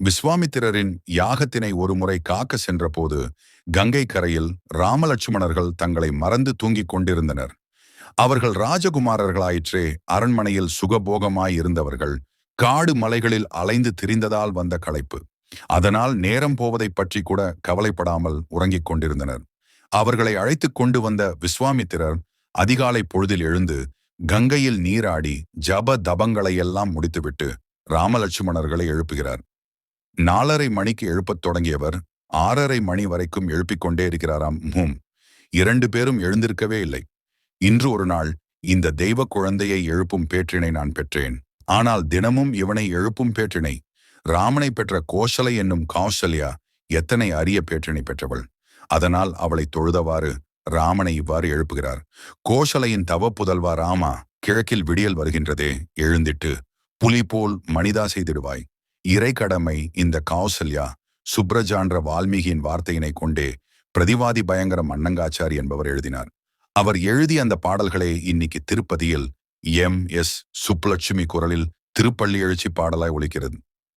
விஸ்வாமித்திரரின் யாகத்தினை ஒருமுறை காக்க சென்றபோது கங்கை கரையில் ராமலட்சுமணர்கள் தங்களை மறந்து தூங்கிக் கொண்டிருந்தனர். அவர்கள் ராஜகுமாரர்களாயிற்றே அரண்மனையில் சுகபோகமாய் இருந்தவர்கள் காடு மலைகளில் அலைந்து திரிந்ததால் வந்த களைப்பு. அதனால் நேரம் போவதைப் பற்றி கூட கவலைப்படாமல் உறங்கிக் கொண்டிருந்தனர். அவர்களை அழைத்துக் கொண்டு வந்த விஸ்வாமித்திரர் அதிகாலை பொழுதில் எழுந்து கங்கையில் நீராடி ஜப தபங்களை எல்லாம் முடித்துவிட்டு ராமலட்சுமணர்களை எழுப்புகிறார். நாலரை மணிக்கு எழுப்பத் தொடங்கியவர் ஆறரை மணி வரைக்கும் எழுப்பிக் கொண்டே இருக்கிறாராம் ஹூம். இரண்டு பேரும் எழுந்திருக்கவே இல்லை. இன்று ஒரு நாள் இந்த தெய்வ குழந்தையை எழுப்பும் பேற்றினை நான் பெற்றேன். ஆனால் தினமும் இவனை எழுப்பும் பேற்றினை ராமனை பெற்ற கோஷலை என்னும் கௌசல்யா எத்தனை அரிய பேற்றினை பெற்றவள். அதனால் அவளை தொழுதவாறு ராமனை இவ்வாறு எழுப்புகிறார். கோஷலையின் தவ புதல்வா ராமா கிழக்கில் விடியல் வருகின்றதே எழுந்திட்டு புலி போல் மனிதா செய்திடுவாய். இறைக்கடமை இந்த கௌசல்யா சுப்ரஜான்ற வால்மீகியின் வார்த்தையினை கொண்டே பிரதிவாதி பயங்கர மன்னங்காச்சாரி என்பவர் எழுதினார். அவர் எழுதிய அந்த பாடல்களே இன்னைக்கு திருப்பதியில் எம் எஸ் சுப்புலட்சுமி குரலில் திருப்பள்ளி எழுச்சி பாடலாய் ஒழிக்கிறது